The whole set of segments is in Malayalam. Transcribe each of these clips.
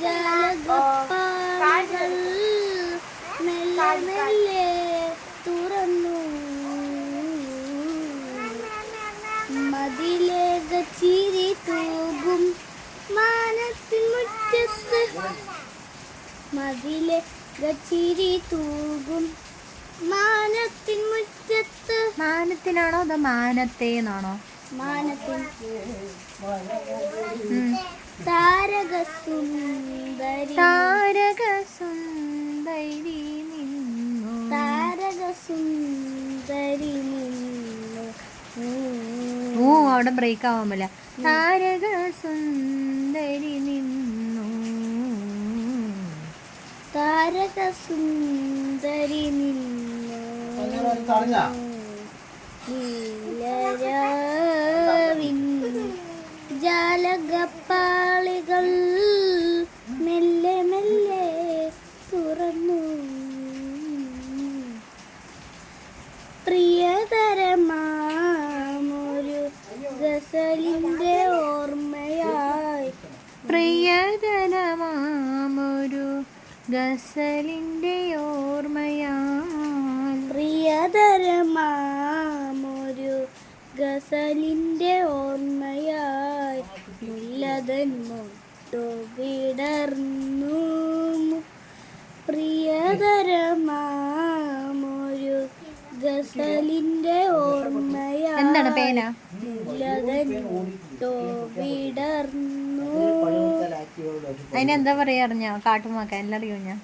ജലകപ്പാളികൾ മെല്ലെ മെല്ലെ തുറന്നു. മതിലേക ചിരി തൂകും മാനത്തിൻ മുറ്റത്ത്. മതിലെ ഗച്ചിരി തൂകും മാനത്തിൻ മുറ്റത്ത്. മാനത്തിനാണോ അതോ മാനത്തെ എന്നാണോ മാനത്തിൻ ഉം. താരക സുന്ദരി താരക സുന്ദരി നിന്നു. താരകസുന്ദരി നിന്നു. ഓ അവിടെ ബ്രേക്ക് ആവാമല്ല താരകസുന്ദരി താരക സുന്ദരി നിന്നു. താരക സുന്ദരി നിന്നു ജാലകപ്പാളികൾ മെല്ലെ മെല്ലെ തുറന്നു പ്രിയതരമാമൊരു ഗസലിന്റെ ഓർമ്മയായി പ്രിയതരമാമൊരു ഗസലിന്റെ ഓർമ്മയാൽ പ്രിയതരമാമൊരു ഗസലിന്റെ ഓർമ്മയായി മുല്ലതൻ മുട്ടു വിടർന്നു. പ്രിയതരമാമൊരു ഗസലിന്റെ ഓർമ്മയായി എന്താണ് പേന? മുല്ലതൻ മുട്ടു വിടർന്നു. അതിനെന്താ പറയാ അറിഞ്ഞോ കാട്ടുമാക്ക എല്ലാം ഞാൻ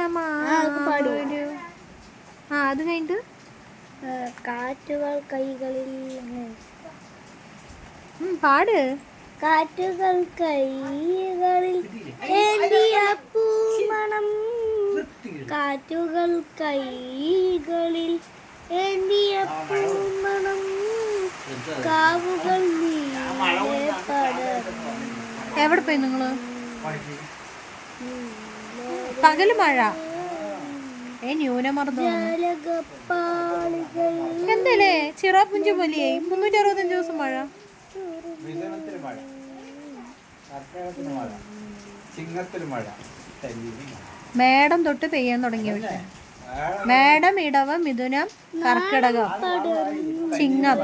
പ്രിയതരമാടൂ ആ അത് കഴിഞ്ഞിട്ട് കാറ്റുകൾ കൈകളിൽ പാട് കാറ്റുകൾ കൈകളിൽ ഏന്തിയ പൂമണം കാറ്റുകൾ കൈകളിൽ ഏന്തിയ പൂമണം കാവുകൾ എവിടെ പോയി നിങ്ങൾ? പകൽ മഴ. ഏ ന്യൂനമർദ്ദം. എന്തല്ലേ? പുഞ്ചു പോലെ മുന്നൂറ്റി അറുപത്തഞ്ച് ദിവസം മഴ. മഴ. ചിങ്ങത്തിൽ മഴ. മേടം തൊട്ട് പെയ്യാൻ തുടങ്ങിയ പക്ഷേ മേടം ഇടവ മിഥുനം കർക്കിടകം ചിങ്ങം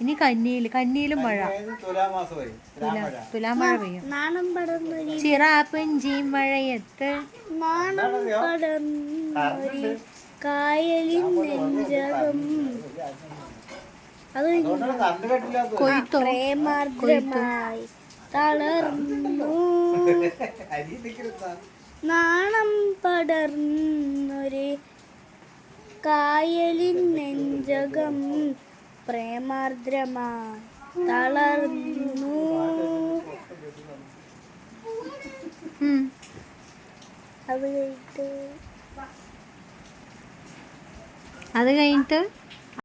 ഇനി കന്നിയിൽ കന്നിയിലും മഴ. തുലാമഴ പെയ്യും. ചിറാപ്പുഞ്ചി മഴയത്ത്. കായലിൻ നെഞ്ചകം അത് കൊയ്ത്തോ പ്രേമാർദ്രമായി തളർന്നു. നാണം പടർന്നൊരു കായലിൻ നെഞ്ചകം പ്രേമാർദ്രമാ തളർന്നു. അത് കഴിഞ്ഞിട്ട് അത് കഴിഞ്ഞിട്ട്